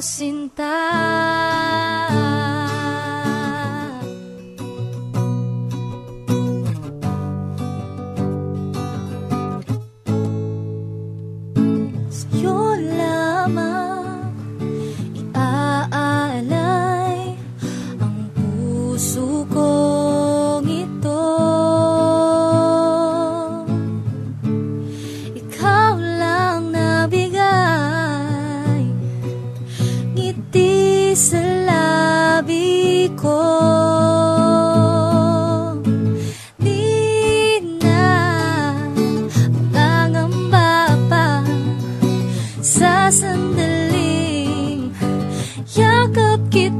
sinta. Sa'yo lamang Iaalay Ang puso ko. sa labi ko. Di na magangamba Sa sandaling yakap kita.